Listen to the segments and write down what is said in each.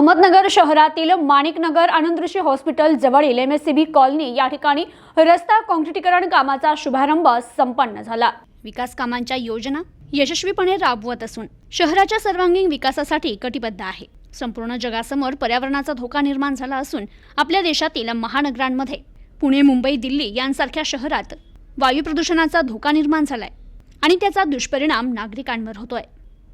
अहमदनगर शहरातील माणिकनगर आनंदऋषी हॉस्पिटल जवळील M S C B colony या ठिकाणी रस्ता काँक्रिटीकरण कामाचा शुभारंभ संपन्न झाला. विकास कामांच्या योजना यशस्वीपणे राबवत असून शहराच्या सर्वांगीण विकासासाठी कटिबद्ध आहे. संपूर्ण जगासमोर पर्यावरणाचा धोका निर्माण झाला असून आपल्या देशातील महानगरांमध्ये पुणे मुंबई दिल्ली यांसारख्या शहरात वायू प्रदूषणाचा धोका निर्माण झालाय आणि त्याचा दुष्परिणाम नागरिकांवर होतोय.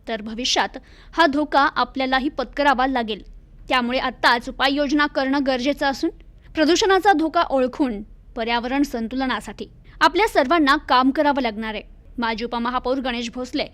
तर भविष्यात हा धोका आपल्यालाही पत्करावा लागेल. त्यामुळे आत्ताच उपाययोजना करणं गरजेचं असून प्रदूषणाचा धोका ओळखून पर्यावरण संतुलनासाठी आपल्या सर्वांना काम करावं लागणार आहे. माजी उपमहापौर गणेश भोसले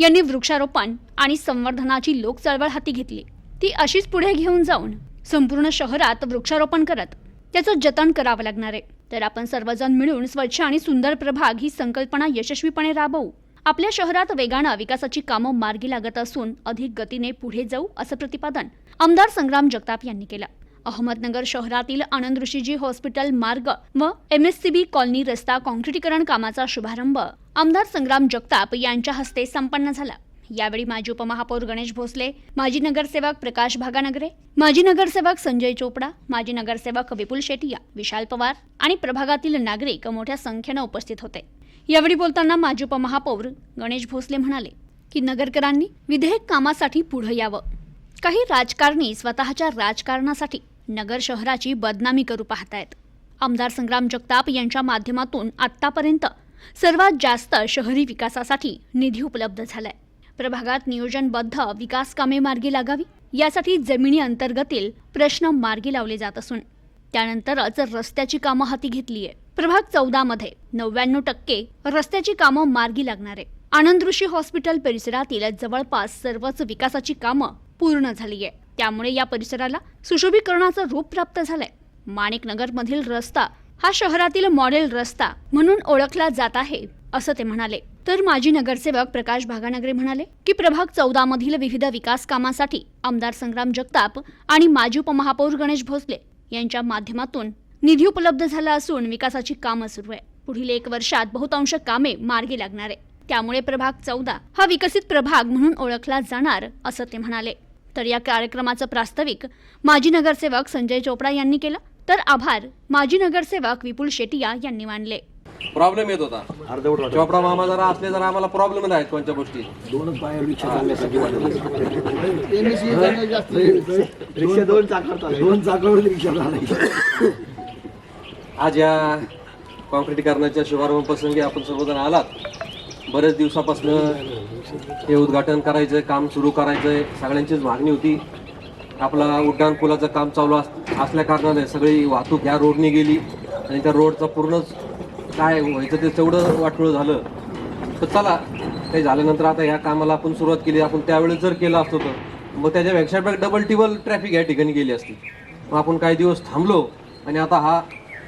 यांनी वृक्षारोपण आणि संवर्धनाची लोक चळवळ हाती घेतली. ती अशीच पुढे घेऊन जाऊन संपूर्ण शहरात वृक्षारोपण करत त्याचं जतन करावं लागणार आहे. तर आपण सर्वजण मिळून स्वच्छ आणि सुंदर प्रभाग ही संकल्पना यशस्वीपणे राबवू. आपल्या शहरात वेगानं विकासाची कामं मार्गी लागत असून अधिक गतीने पुढे जाऊ असं प्रतिपादन आमदार संग्राम जगताप यांनी केलं. अहमदनगर शहरातील आनंद ऋषीजी हॉस्पिटल मार्ग व M S C B colony रस्ता काँक्रिटीकरण कामाचा शुभारंभ आमदार संग्राम जगताप यांच्या हस्ते संपन्न झाला. यावेळी माजी उपमहापौर गणेश भोसले माजी नगरसेवक प्रकाश भागानगरे माजी नगरसेवक संजय चोपडा माजी नगरसेवक विपुल शेटिया विशाल पवार आणि प्रभागातील नागरिक मोठ्या संख्येनं उपस्थित होते. यावेळी बोलताना माजी उपमहापौर गणेश भोसले म्हणाले की नगरकरांनी विधेयक कामासाठी पुढे यावं. काही राजकारणी स्वतःच्या राजकारणासाठी नगर शहराची बदनामी करू पाहतायत. आमदार संग्राम जगताप यांच्या माध्यमातून आत्तापर्यंत सर्वात जास्त शहरी विकासासाठी निधी उपलब्ध झालाय. प्रभागात नियोजनबद्ध विकास कामे मार्गी लागावी यासाठी जमिनी अंतर्गतील प्रश्न मार्गी लावले जात असून त्यानंतरच रस्त्याची कामं हाती घेतली आहे प्रभाग चौदा मध्ये नव्याण्णव टक्के रस्त्याची कामं मार्गी लागणार आहे. आनंद ऋषी हॉस्पिटल परिसरातील जवळपास सर्वच विकासाची कामं पूर्ण झाली आहे त्यामुळे या परिसराला सुशोभीकरणाचं रूप प्राप्त झालंय. माणिकनगरमधील रस्ता हा शहरातील मॉडेल रस्ता म्हणून ओळखला जात आहे असं ते म्हणाले. तर माजी नगरसेवक प्रकाश भागानगरे म्हणाले की प्रभाग चौदा मधील विविध विकास कामासाठी आमदार संग्राम जगताप आणि माजी उपमहापौर गणेश भोसले यांच्या माध्यमातून निधी उपलब्ध झाला असून विकासाची कामं सुरू आहे. पुढील एक वर्षात बहुतांश कामे मार्गी लागणार आहे. त्यामुळे प्रभाग चौदा हा विकसित प्रभाग म्हणून ओळखला जाणार असं ते म्हणाले. तर या कार्यक्रमाचं प्रास्ताविक माजी नगरसेवक संजय चोपडा यांनी केलं. तर आभार माजी नगरसेवक विपुल शेटिया यांनी मानले. प्रॉब्लेम येत होता. अर्धवट चोपडा मामा जरा असले जरा आम्हाला प्रॉब्लेम आहेत कोणत्या गोष्टी. दोनच पाया रिक्षा चालण्यासाठी रिक्षा दोन चाकार दोन चाकावर रिक्षा चालायची आज या कॉन्क्रिटीकरणाच्या शुभारंभ प्रसंगी आपण सर्वजण आलात. बरेच दिवसापासून हे उद्घाटन करायचं काम सुरू करायचं सगळ्यांचीच मागणी होती. आपला उड्डाण पुलाचं काम चालू अस असल्या कारणाने सगळी वाहतूक ह्या रोडने गेली आणि त्या रोडचं पूर्णच काय व्हायचं ते तेवढं वाटोळं झालं. तर चला काही झाल्यानंतर आता ह्या कामाला आपण सुरुवात केली. आपण त्यावेळेस जर केलं असतो तर. मग त्याच्यापेक्षा डबल टिबल ट्रॅफिक या ठिकाणी गेली असती. मग आपण काही दिवस थांबलो आणि आता हा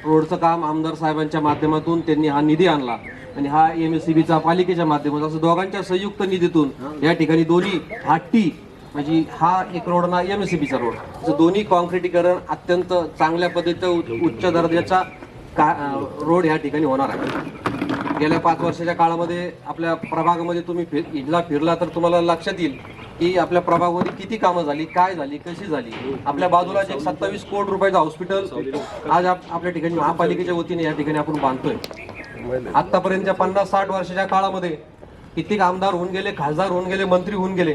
रोडचं काम आमदार साहेबांच्या माध्यमातून त्यांनी हा निधी आणला. आणि हा एम एस सी बीचा पालिकेच्या माध्यमातून असं दोघांच्या संयुक्त निधीतून या ठिकाणी दोन्ही हा टी म्हणजे हा एक रोड ना एम एस सी बीचा रोड. असं दोन्ही कॉन्क्रिटीकरण अत्यंत चांगल्या पद्धतीचं उच्च दर्जाचा का रोड या ठिकाणी होणार आहे. गेल्या पाच वर्षाच्या काळामध्ये आपल्या प्रभागामध्ये तुम्ही फिर इथला फिरला तर तुम्हाला लक्षात येईल की आपल्या प्रभागामध्ये किती कामं झाली काय झाली कशी झाली? आपल्या बाजूला एक सत्तावीस कोटी रुपयाचं हॉस्पिटल आज आपल्या ठिकाणी महापालिकेच्या वतीने या ठिकाणी आपण बांधतोय. आतापर्यंतच्या पन्नास साठ वर्षाच्या काळामध्ये कित्येक आमदार होऊन गेले खासदार होऊन गेले मंत्री होऊन गेले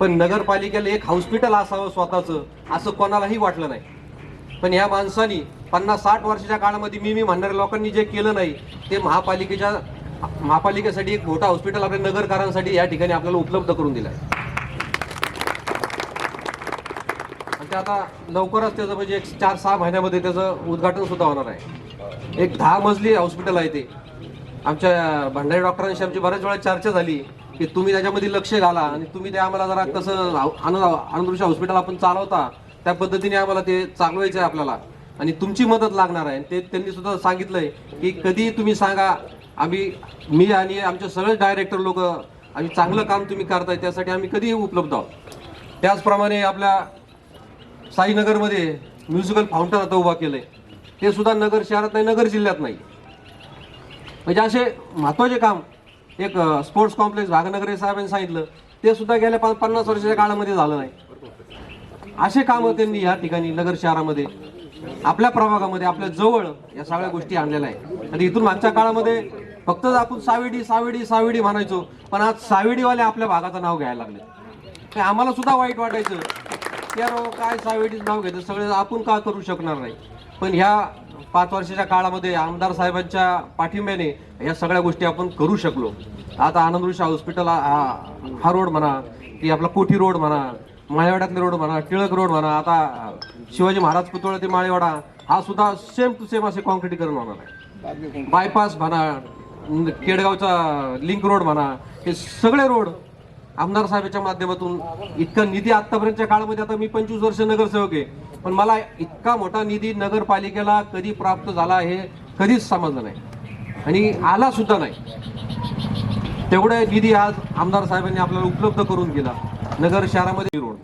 पण नगरपालिकेला एक हॉस्पिटल असावं स्वतःचं असं कोणालाही वाटलं नाही. पण या माणसानी पन्नास साठ वर्षाच्या काळामध्ये मी मी म्हणणाऱ्या लोकांनी जे केलं नाही ते महापालिकेच्या महापालिकेसाठी एक मोठा हॉस्पिटल आपल्या नगरकारांसाठी या ठिकाणी आपल्याला उपलब्ध करून दिलं आहे आणि ते आता लवकरच त्याचं म्हणजे एक चार सहा महिन्यामध्ये त्याचं उद्घाटन सुद्धा होणार आहे. एक दहा मजली हॉस्पिटल आहे ते. आमच्या भंडारी डॉक्टरांशी आमची बऱ्याच वेळा चर्चा झाली की तुम्ही त्याच्यामध्ये लक्ष घाला आणि तुम्ही ते आम्हाला जरा कसं आनंद आनंदऋषी हॉस्पिटल आपण चालवता त्या पद्धतीने आम्हाला ते चालवायचं आहे आपल्याला. आणि तुमची मदत लागणार आहे. ते त्यांनी सुद्धा सांगितलंय की कधी तुम्ही सांगा आम्ही मी आणि आमचे सगळे डायरेक्टर लोक आम्ही चांगलं काम तुम्ही करताय त्यासाठी आम्ही कधीही उपलब्ध आहोत. त्याचप्रमाणे आपल्या साईनगरमध्ये म्युझिकल फाउंटन आता उभा केलंय. ते सुद्धा नगर शहरात नाही नगर जिल्ह्यात नाही. म्हणजे असे महत्त्वाचे काम एक स्पोर्ट्स कॉम्प्लेक्स भागनगरे साहेबांनी सांगितलं. ते सुद्धा गेल्या पा- पन्नास वर्षाच्या काळामध्ये झालं नाही. असे कामं त्यांनी या ठिकाणी नगर शहरामध्ये आपल्या प्रभागामध्ये आपल्या जवळ या सगळ्या गोष्टी आणलेल्या आहेत. आणि इथून मागच्या काळामध्ये फक्त आपण सावेडी सावेडी सावेडी म्हणायचो पण आज सावेडीवाले आपल्या भागाचं नाव घ्यायला लागले. आम्हाला सुद्धा वाईट वाटायचं. की यार हो, काय सावेडीच नाव घ्यायचं सगळे आपण का करू शकणार नाही? पण ह्या पाच वर्षाच्या काळामध्ये आमदार साहेबांच्या पाठिंब्याने या सगळ्या गोष्टी आपण करू शकलो. आता आनंदऋषी हॉस्पिटल हा- रोड म्हणा की आपला कोठी रोड म्हणा माळेवाड्यातले रोड म्हणा टिळक रोड म्हणा आता शिवाजी महाराज पुतळा ते माळेवाडा हा सुद्धा सेम टू सेम असे कॉन्क्रिटीकरण होणार आहे. बायपास म्हणा केडगावचा लिंक रोड म्हणा हे सगळे रोड आमदार साहेबांच्या माध्यमातून इतका निधी आतापर्यंतच्या काळामध्ये आता मी पंचवीस वर्ष नगरसेवक आहे पण मला इतका मोठा निधी नगरपालिकेला कधी प्राप्त झाला हे कधीच समजलं नाही. आणि आला सुद्धा नाही. तेवढा निधी आज आमदार साहेबांनी आपल्याला उपलब्ध करून दिला नगर शहरामध्ये रोड.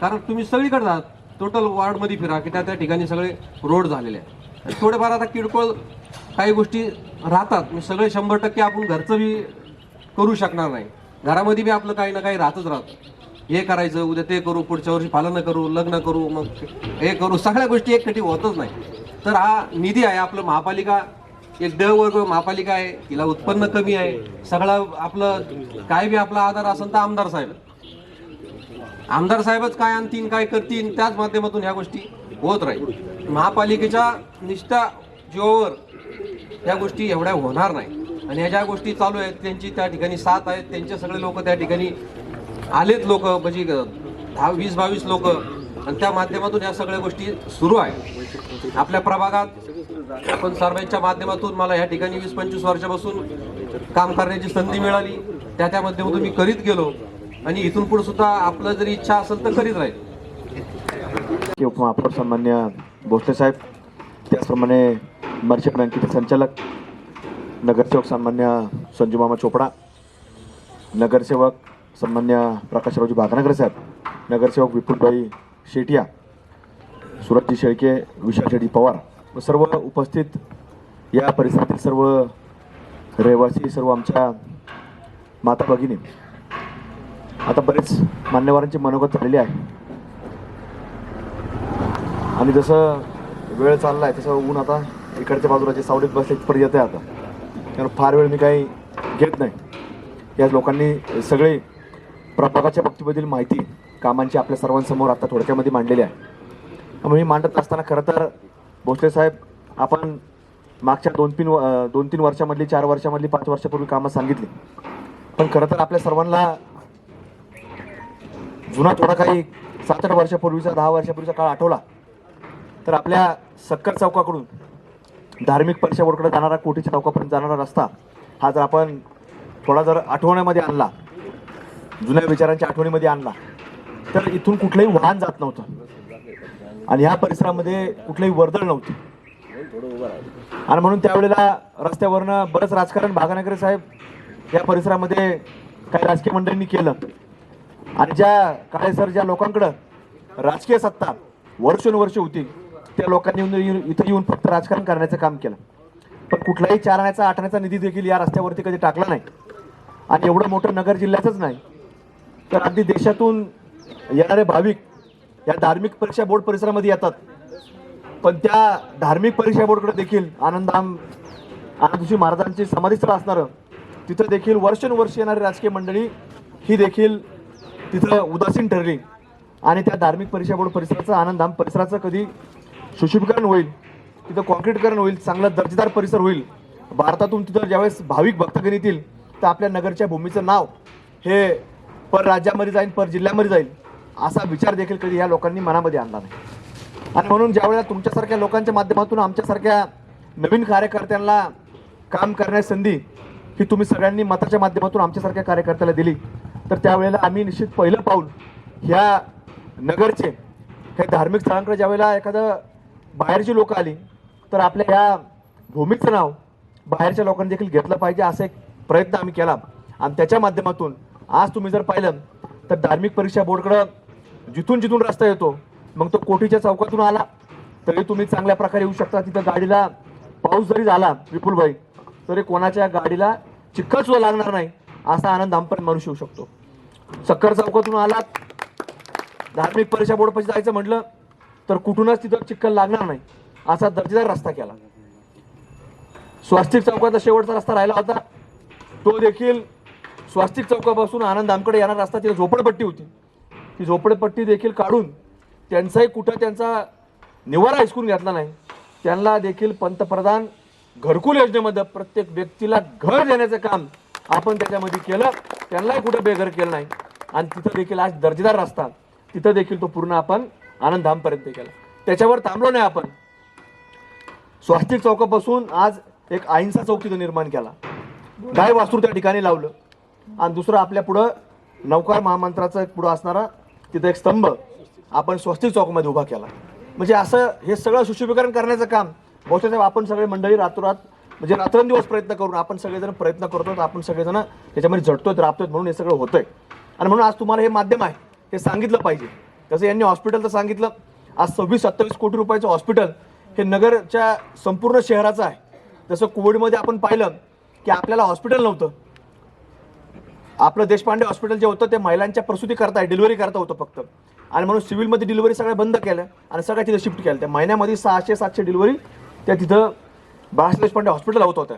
कारण तुम्ही सगळीकडे जात टोटल वॉर्डमध्ये फिरा की त्या त्या ठिकाणी सगळे रोड झालेले आहेत. थोडेफार आता किरकोळ काही गोष्टी राहतात मी सगळे शंभर टक्के आपण घरचं बी करू शकणार नाही. घरामध्ये बी आपलं काही ना काही राहतच राहतं. हे करायचं उद्या ते करू पुढच्या वर्षी पालन करू लग्न करू मग हे करू सगळ्या गोष्टी एकठी होतच नाही. तर हा निधी आहे आपलं महापालिका एक ड वर्ग महापालिका आहे तिला उत्पन्न कमी आहे सगळं आपलं काय बी आपला आधार असेल तर आमदार साहेब. आमदार साहेबच काय आणतील काय करतील त्याच माध्यमातून ह्या गोष्टी होत राहील. महापालिकेच्या निष्ठा जीवावर या गोष्टी एवढ्या होणार नाही. आणि ह्या ज्या गोष्टी चालू आहेत त्यांची त्या ठिकाणी साथ आहेत. त्यांचे सगळे लोक त्या ठिकाणी आलेत लोक म्हणजे दहा वीस बावीस लोक. आणि त्या माध्यमातून या सगळ्या गोष्टी सुरू आहेत. आपल्या प्रभागात आपण सर्वांच्या माध्यमातून मला या ठिकाणी वीस पंचवीस वर्षापासून काम करण्याची संधी मिळाली. त्या त्या माध्यमातून मी करीत गेलो. आणि इथून पुढे सुद्धा आपलं जरी इच्छा असेल तर करीत राहील. उपमहापौर सन्मान्य भोसले साहेब त्याचप्रमाणे मर्चंट बँकेचे संचालक नगरसेवक सन्मान्य संजू मामा चोपडा नगरसेवक सन्मान्य प्रकाशरावजी भागनगर साहेब नगरसेवक विपुलभाई शेटिया सुरतजी शेळके विशाल शेट्टी पवार व सर्व उपस्थित या परिसरातील सर्व रहिवासी सर्व आमच्या माता भगिनी. आता बरेच मान्यवरांची मनोगत झालेली आहे. आणि जसं वेळ चालला आहे तसं ऊन आता इकडच्या बाजूला जे सावलीत बसले तिथपर्यंत आहे आता. त्यामुळे फार वेळ मी काही घेत नाही. या लोकांनी सगळे प्रभागाच्या बाबतीबद्दल माहिती कामांची आपल्या सर्वांसमोर आता थोडक्यामध्ये मांडलेली आहे. त्यामुळे ही मांडत असताना खरं तर भोसले साहेब आपण मागच्या दोन तीन व- दोन तीन वर्षामधली चार वर्षामधली पाच वर्षापूर्वी कामं सांगितली. पण खरं तर आपल्या सर्वांना जुना थोडा काही सात आठ वर्षापूर्वीचा दहा वर्षापूर्वीचा काळ आठवला. तर आपल्या सक्कर चौकाकडून धार्मिक परीक्षा जाणारा कोटीच्या चौकापर्यंत जाणारा रस्ता हा जर आपण थोडा जर आठवण्यामध्ये आणला जुन्या विचारांच्या आठवणीमध्ये आणला तर इथून कुठलंही वाहन जात नव्हतं. आणि ह्या परिसरामध्ये कुठलंही वर्दळ नव्हती. आणि म्हणून त्यावेळेला रस्त्यावरनं बरंच राजकारण भागानगरे साहेब या परिसरामध्ये काही राजकीय मंडळींनी केलं. आणि ज्या काळेसर ज्या लोकांकडं राजकीय सत्ता वर्षानुवर्ष होती त्या लोकांनी येऊन येऊन- इथं येऊन फक्त राजकारण करण्याचं काम केलं. पण कुठलाही चारण्याचा आठण्याचा निधी देखील या रस्त्यावरती कधी टाकला नाही. आणि एवढं मोठं नगर जिल्ह्याचंच नाही तर अगदी देशातून येणारे भाविक या धार्मिक परीक्षा बोर्ड परिसरामध्ये येतात. पण त्या धार्मिक परीक्षा बोर्डकडे देखील आनंदाम आनंदशी महाराजांची समाधीस्थळ असणारं तिथं देखील वर्षानुवर्ष येणारी राजकीय मंडळी ही देखील तिथं उदासीन ठरली. आणि त्या धार्मिक परीक्षा बोर्ड परिसराचं आनंदाम परिसराचं कधी सुशोभीकरण होईल तिथं कॉन्क्रीटकरण होईल चांगला दर्जेदार परिसर होईल. भारतातून तिथं ज्यावेळेस भाविक भक्तगण येतील तर आपल्या नगरच्या भूमीचं नाव हे पर राज्यामध्ये जाईल पर जिल्ह्यामध्ये जाईल असा विचार देखील कधी या लोकांनी मनामध्ये आणला नाही. आणि म्हणून ज्यावेळेला तुमच्यासारख्या लोकांच्या माध्यमातून आमच्यासारख्या नवीन कार्यकर्त्यांना काम करण्याची संधी ही तुम्ही सगळ्यांनी मताच्या माध्यमातून आमच्यासारख्या कार्यकर्त्याला दिली तर त्यावेळेला आम्ही निश्चित पहिलं पाऊल ह्या नगरचे काही धार्मिक स्थळांकडे ज्यावेळेला एखादं बाहेरची लोक आली तर आपल्या ह्या भूमीचं नाव बाहेरच्या लोकांनी देखील घेतलं पाहिजे असा एक प्रयत्न आम्ही केला. आणि त्याच्या माध्यमातून आज तुम्ही जर पाहिलं तर धार्मिक परीक्षा बोर्डकडं जिथून जिथून रस्ता येतो मग तो कोठीच्या चौकातून आला तरी तुम्ही चांगल्या प्रकारे येऊ शकता. तिथं गाडीला पाऊस जरी झाला विपुलभाई तरी कोणाच्या गाडीला चिखल सुद्धा लागणार नाही असा आनंद आमपर्यंत माणूस येऊ शकतो. सक्कर चौकातून आलात. धार्मिक परीक्षा बोर्डपाशी जायचं म्हटलं तर कुठूनच तिथं चिखल लागणार नाही. असा दर्जेदार रस्ता केला. स्वास्तिक चौकाचा शेवटचा रस्ता राहिला होता. तो देखील स्वास्तिक चौकापासून आनंद आमकडे येणारा रस्ता. तिथे झोपडपट्टी होती. ती झोपडपट्टी देखील काढून त्यांचाही कुठं त्यांचा निवारा हिसकून घेतला नाही. त्यांना देखील पंतप्रधान घरकुल योजनेमध्ये प्रत्येक व्यक्तीला घर देण्याचं काम आपण त्याच्यामध्ये केलं. त्यांनाही कुठं बेघर केलं नाही. आणि तिथं देखील आज दर्जेदार रस्ता. तिथं देखील तो पूर्ण आपण आनंदधामपर्यंत केला त्याच्यावर थांबलो नाही आपण. स्वास्तिक चौकापासून आज एक अहिंसा चौक तिथं निर्माण केला. गाय वास्तू त्या ठिकाणी लावलं. आणि दुसरं आपल्या पुढं नौकार महामंत्राचा एक पुढं असणारा तिथं एक स्तंभ आपण स्वस्तिक चौकामध्ये उभा केला. म्हणजे असं हे सगळं सुशोभीकरण करण्याचं काम बहुतेक आपण सगळे मंडळी रातोरात म्हणजे रात्रंदिवस प्रयत्न करून आपण सगळेजण प्रयत्न करतो आपण सगळेजण त्याच्यामध्ये झटतोय राबतोय म्हणून हे सगळं होतंय. आणि म्हणून आज तुम्हाला हे माध्यम आहे हे सांगितलं पाहिजे. तसं यांनी हॉस्पिटलचं सांगितलं आज सव्वीस सत्तावीस कोटी रुपयाचं हॉस्पिटल हे नगरच्या संपूर्ण शहराचं आहे. जसं कोविडमध्ये आपण पाहिलं की आपल्याला हॉस्पिटल नव्हतं. आपलं देशपांडे हॉस्पिटल जे होतं ते महिलांच्या प्रसूती करता डिलिव्हरी करता होतं फक्त. आणि म्हणून सिव्हिलमध्ये डिलिव्हरी सगळ्या बंद केल्या आणि सगळ्या तिथं शिफ्ट केल्या. त्या महिन्यामध्ये सहाशे सातशे डिलिव्हरी त्या तिथं बाळासाहेब देशपांडे हॉस्पिटल होत होत्या.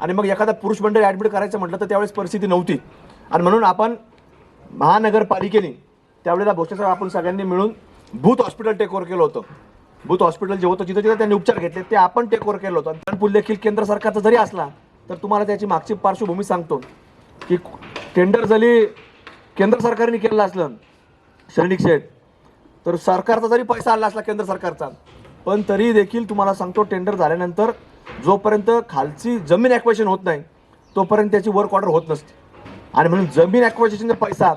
आणि मग एखादा पुरुष मंडळी ॲडमिट करायचं म्हटलं तर त्यावेळेस परिस्थिती नव्हती. आणि म्हणून आपण महानगरपालिकेने त्यावेळेला भोसलेसाहेब आपण सगळ्यांनी मिळून भूत हॉस्पिटल टेक ओव्हर केलं होतं. भूत हॉस्पिटल जे होतं जिथं तिथं त्यांनी उपचार घेतले ते आपण टेक ओव्हर केलं होतं. आणि पूल देखील केंद्र सरकारचा जरी असला तर तुम्हाला त्याची मागची पार्श्वभूमी सांगतो. की टेंडर जरी केंद्र सरकारने केलेलं असलं सैनिक शेठ तर सरकारचा जरी पैसा आला असला केंद्र सरकारचा पण तरी देखील तुम्हाला सांगतो टेंडर झाल्यानंतर जोपर्यंत खालची जमीन ॲक्वेशन होत नाही तोपर्यंत त्याची वर्क ऑर्डर होत नसते. आणि म्हणून जमीन ॲक्वेशनचा पैसा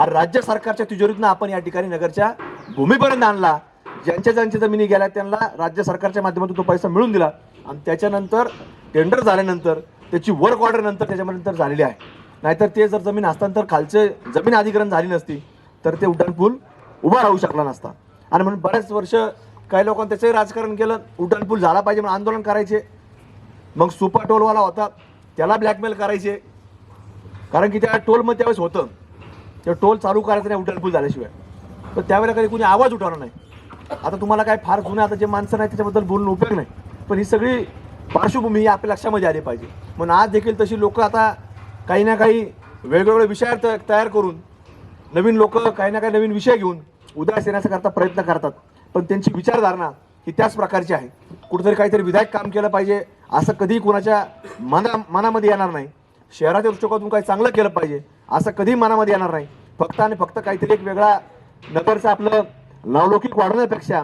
हा राज्य सरकारच्या तिजोरीतनं आपण या ठिकाणी नगरच्या भूमीपर्यंत आणला. ज्यांच्या ज्यांच्या जमिनी गेल्या त्यांना राज्य सरकारच्या माध्यमातून तो पैसा मिळून दिला. आणि त्याच्यानंतर टेंडर झाल्यानंतर त्याची वर्क ऑर्डर नंतर त्याच्यानंतर झालेली आहे. नाहीतर ते जर जमीन हस्तांतर खालचे जमीन अधिग्रहण झाली नसती तर ते उड्डाणपूल उभा राहू शकला नसता. आणि म्हणून बऱ्याच वर्ष काही लोकांनी त्याचंही राजकारण केलं उड्डाणपूल झाला पाहिजे म्हणून आंदोलन करायचे. मग सुपर टोलवाला होता त्याला ब्लॅकमेल करायचे. कारण की त्या टोलमध्ये त्यावेळेस होतं. तर टोल चालू करायचं नाही उड्डाणपूल झाल्याशिवाय. तर त्यावेळेला कधी कुणी आवाज उठवणार नाही. आता तुम्हाला काय फार जुने आता जे माणसं नाही त्याच्याबद्दल बोलून उपयोग नाही. पण ही सगळी पार्श्वभूमी ही आपल्या लक्षामध्ये आली पाहिजे. म्हणून आज देखील तशी लोक आता काही ना काही वेगवेगळे विषय तयार करून नवीन लोक काही ना काही नवीन विषय घेऊन उदास येण्याचा प्रयत्न करतात. पण त्यांची विचारधारणा ही त्याच प्रकारची आहे. कुठेतरी काहीतरी विधायक काम केलं पाहिजे असं कधीही कोणाच्या मना मनामध्ये येणार नाही. शहराच्या दृष्टिकोनातून काही चांगलं केलं पाहिजे असं कधीही मनामध्ये येणार नाही. फक्त आणि फक्त काहीतरी एक वेगळा नगरचं आपलं नावलौकिक वाढवण्यापेक्षा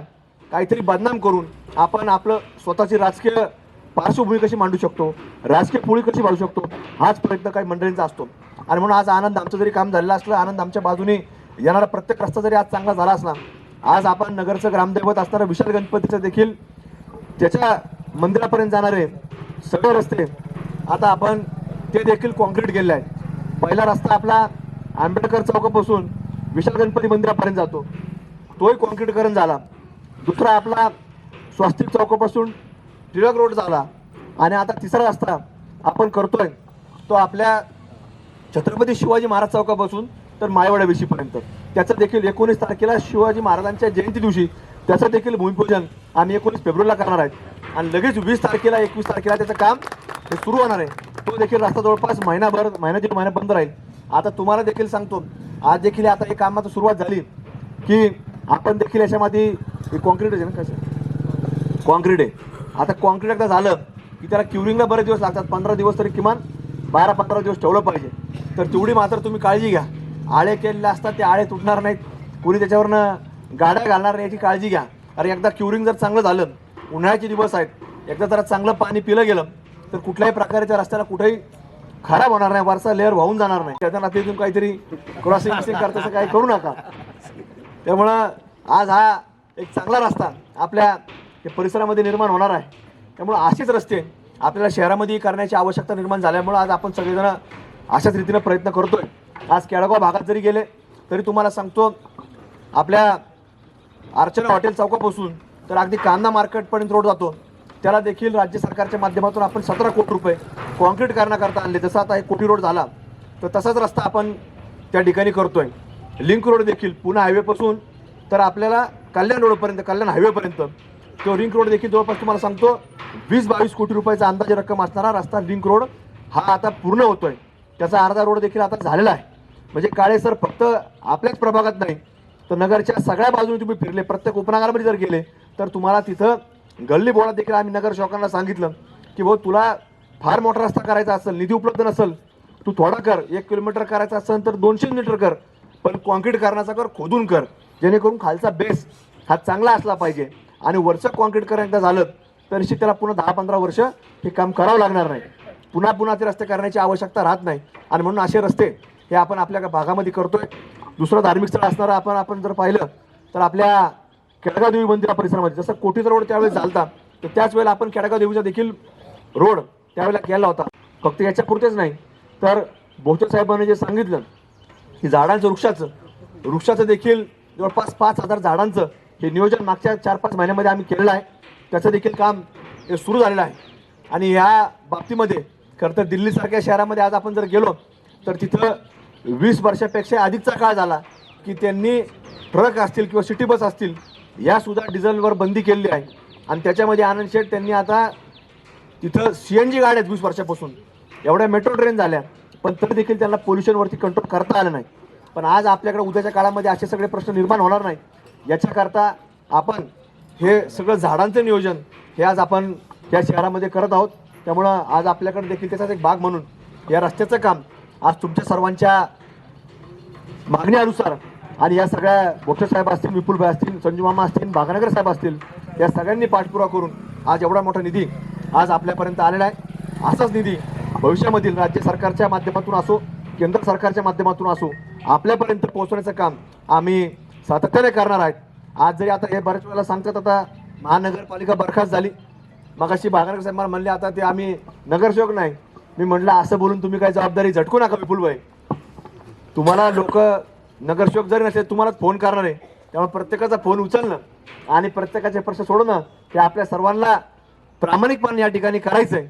काहीतरी बदनाम करून आपण आपलं स्वतःची राजकीय पार्श्वभूमी कशी मांडू शकतो राजकीय पोळी कशी मांडू शकतो हाच प्रयत्न काही मंडळींचा असतो. आणि म्हणून आज आनंद आमचं जरी काम झालेलं असलं आनंद आमच्या बाजूने येणारा प्रत्येक रस्ता जरी आज चांगला झाला असला आज आपण नगरचं ग्रामदैवत असणारं विशाल गणपतीचं देखील त्याच्या मंदिरापर्यंत जाणारे सगळे रस्ते आता आपण ते देखील कॉन्क्रीट केलेले आहेत. पहिला रस्ता आपला आंबेडकर चौकापासून विशाल गणपती मंदिरापर्यंत जातो. तोही कॉन्क्रीटकरण झाला. दुसरा आपला स्वास्तिक चौकापासून टिळक रोड झाला. आणि आता तिसरा रस्ता आपण करतोय तो आपल्या छत्रपती शिवाजी महाराज चौकापासून तर मायवाडा त्याचं देखील एकोणीस तारखेला शिवाजी महाराजांच्या जयंती दिवशी त्याचं देखील भूमिपूजन आम्ही एकोणीस फेब्रुवारीला करणार आहे. आणि लगेच वीस तारखेला एकवीस तारखेला त्याचं काम हे सुरू होणार आहे. तो देखील रस्ता जवळपास महिनाभर महिना दीड महिना बंद राहील. आता तुम्हाला देखील सांगतो आज देखील आता हे कामाची सुरुवात झाली की आपण देखील याच्यामध्ये कॉन्क्रीट आहे ना कसं? कॉन्क्रीट आहे. आता कॉन्क्रीट एकदा झालं की त्याला क्युरिंगला बरेच दिवस लागतात. पंधरा दिवस तरी किमान बारा पंधरा दिवस ठेवलं पाहिजे. तर तेवढी मात्र तुम्ही काळजी घ्या. आळे केलेले असतात ते आळे तुटणार नाहीत. कुणी त्याच्यावरनं गाड्या घालणार नाही याची काळजी घ्या. अरे एकदा क्युरिंग जर चांगलं झालं उन्हाळ्याचे दिवस आहेत. एकदा जरा चांगलं पाणी पिलं गेलं तर कुठल्याही प्रकारे त्या रस्त्याला कुठेही खराब होणार नाही वरचा लेअर वाहून जाणार नाही. त्याच्या तिथून काहीतरी क्रॉसिंग विसिंग करताचं काही करू नका. त्यामुळं आज हा एक चांगला रस्ता आपल्या या परिसरामध्ये निर्माण होणार आहे. त्यामुळं असेच रस्ते आपल्याला शहरामध्ये करण्याची आवश्यकता निर्माण झाल्यामुळं आज आपण सगळेजण अशाच रीतीनं प्रयत्न करतोय. आज केळगाव भागात जरी गेले तरी तुम्हाला सांगतो आपल्या अर्चना हॉटेल चौकापासून तर अगदी कांदा मार्केटपर्यंत रोड जातो. त्याला देखील राज्य सरकारच्या माध्यमातून आपण सतरा कोटी रुपये कॉन्क्रीट करण्याकरता आणले. जसं आता एक कोटी रोड झाला तर तसाच रस्ता आपण त्या ठिकाणी करतो आहे लिंक रोड देखील पुणे हायवेपासून तर आपल्याला कल्याण रोडपर्यंत कल्याण हायवेपर्यंत तो लिंक रोड देखील जवळपास तुम्हाला सांगतो वीस बावीस कोटी रुपयाचा अंदाजे रक्कम असणारा रस्ता लिंक रोड हा आता पूर्ण होतोय. त्याचा अर्धा रोड देखील आता झालेला आहे. म्हणजे काळे सर फक्त आपल्याच प्रभागात नाही तर नगरच्या सगळ्या बाजूने तुम्ही फिरले. प्रत्येक उपनगरामध्ये जर गेले तर तुम्हाला तिथं गल्ली बोळात देखील आम्ही नगर सांगितलं की भाऊ तुला फार मोठा रस्ता करायचा असेल निधी उपलब्ध नसेल तू थोडा कर एक किलोमीटर करायचा असेल तर दोनशे मीटर कर पण कॉन्क्रीट करण्याचा कर खोदून कर जेणेकरून खालचा बेस हा चांगला असला पाहिजे. आणि वरचं कॉन्क्रीट करायचं झालं तर निश्चित त्याला पुन्हा दहा पंधरा वर्ष हे काम करावं लागणार नाही. पुन्हा पुन्हा ते रस्ते करण्याची आवश्यकता राहत नाही. आणि म्हणून असे रस्ते हे आपण आपल्या भागामध्ये करतोय. दुसरं धार्मिक स्थळ असणारं आपण आपण जर पाहिलं तर आपल्या केडगाव देवी मंदिरा परिसरामध्ये. जसं कोटीचा रोड त्यावेळेस झालता तर त्याच वेळेला आपण केडगाव देवीचा देखील रोड त्यावेळेला केला होता. फक्त याच्यापुरतेच नाही तर बोचर साहेबांनी जे सांगितलं की झाडांचं वृक्षाचं वृक्षाचं देखील जवळपास पाच हजार झाडांचं हे नियोजन मागच्या चार पाच महिन्यामध्ये आम्ही केलेलं आहे. त्याचं देखील काम हे सुरू झालेलं आहे. आणि या बाबतीमध्ये खरं तर दिल्लीसारख्या शहरामध्ये आज आपण जर गेलो तर तिथं वीस वर्षापेक्षा अधिकचा काळ झाला की त्यांनी ट्रक असतील किंवा सिटी बस असतील या सुद्धा डिझेलवर बंदी केलेली आहे. आणि त्याच्यामध्ये आनंद शेठ त्यांनी आता तिथं सी एन जी गाड्या आहेत वीस वर्षापासून. एवढ्या मेट्रो ट्रेन झाल्या. पण तरी देखील त्यांना पोल्युशनवरती कंट्रोल करता आलं नाही. पण आज आपल्याकडे उद्याच्या काळामध्ये असे सगळे प्रश्न निर्माण होणार नाही याच्याकरता आपण हे सगळं झाडांचं नियोजन हे आज आपण या शहरामध्ये करत आहोत. त्यामुळं आज आपल्याकडे देखील त्याचाच एक भाग म्हणून या रस्त्याचं काम आज तुमच्या सर्वांच्या मागण्यानुसार आणि या सगळ्या बोठे साहेब असतील विपुलभाई असतील संजू मामा असतील भागनगर साहेब असतील या सगळ्यांनी पाठपुरा करून आज एवढा मोठा निधी आज आपल्यापर्यंत आलेला आहे. असाच निधी भविष्यामधील राज्य सरकारच्या माध्यमातून असो केंद्र सरकारच्या माध्यमातून असो आपल्यापर्यंत पोहोचवण्याचं काम आम्ही सातत्याने करणार आहेत. आज जरी आता हे बऱ्याच वेळेला सांगतात आता महानगरपालिका बरखास्त झाली. मगाशी भागनगर साहेब मला म्हणले आता ते आम्ही नगरसेवक नाही. मी म्हटलं असं बोलून तुम्ही काय जबाबदारी झटकू नका विपुलभाई. तुम्हाला लोक नगरसेवक जरी नसेल तुम्हालाच फोन करणार आहे. त्यामुळे प्रत्येकाचा फोन उचलणं आणि प्रत्येकाचे प्रश्न सोडणं हे आपल्या सर्वांना प्रामाणिकपणे या ठिकाणी करायचं आहे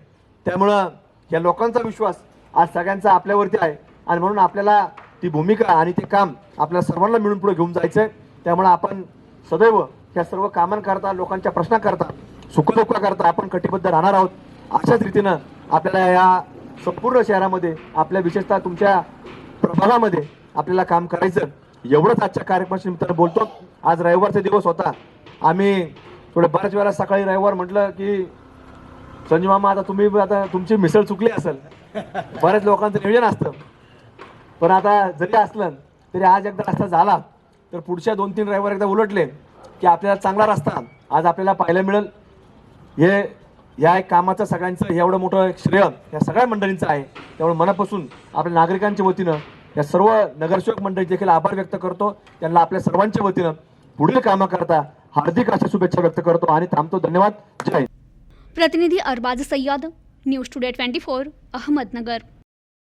त्यामुळं या लोकांचा विश्वास आज सगळ्यांचा आपल्यावरती आहे. आणि म्हणून आपल्याला ती भूमिका आणि ते काम आपल्या सर्वांना मिळून पुढे घेऊन जायचं आहे त्यामुळं आपण सदैव या सर्व कामांकरता लोकांच्या प्रश्नाकरता सुखदुःखाकरता आपण कटिबद्ध राहणार आहोत. अशाच रीतीनं आपल्याला या संपूर्ण शहरामध्ये आपल्या विशेषतः तुमच्या प्रभागामध्ये आपल्याला काम करायचं. एवढंच आजच्या कार्यक्रमाच्या निमित्तानं बोलतो. आज रविवारचा दिवस होता. आम्ही थोडं बऱ्याच वेळा सकाळी रविवार म्हटलं की संजय मामा आता तुम्ही आता तुमची मिसळ चुकली असेल. बऱ्याच लोकांचं नियोजन असतं. पण आता जरी असलं तरी आज एकदा रस्ता झाला तर पुढच्या दोन तीन रविवार एकदा उलटले की आपल्याला चांगला रस्ता आज आपल्याला पाहायला मिळेल. हे या एक कामाचं सगळ्यांचं एवढं मोठं एक श्रेय या सगळ्या मंडळींचं आहे. त्यामुळे मनापासून आपल्या नागरिकांच्या वतीनं या सर्व नगरसेवक मंडळी देखील आभार व्यक्त करतो. त्यांना आपल्या सर्वांच्या वतीनं पुढील कामं करता हार्दिक अशा शुभेच्छा व्यक्त करतो आणि थांबतो. धन्यवाद. जय प्रतिनिधी Arbaz Sayyed news today twenty four Ahmednagar.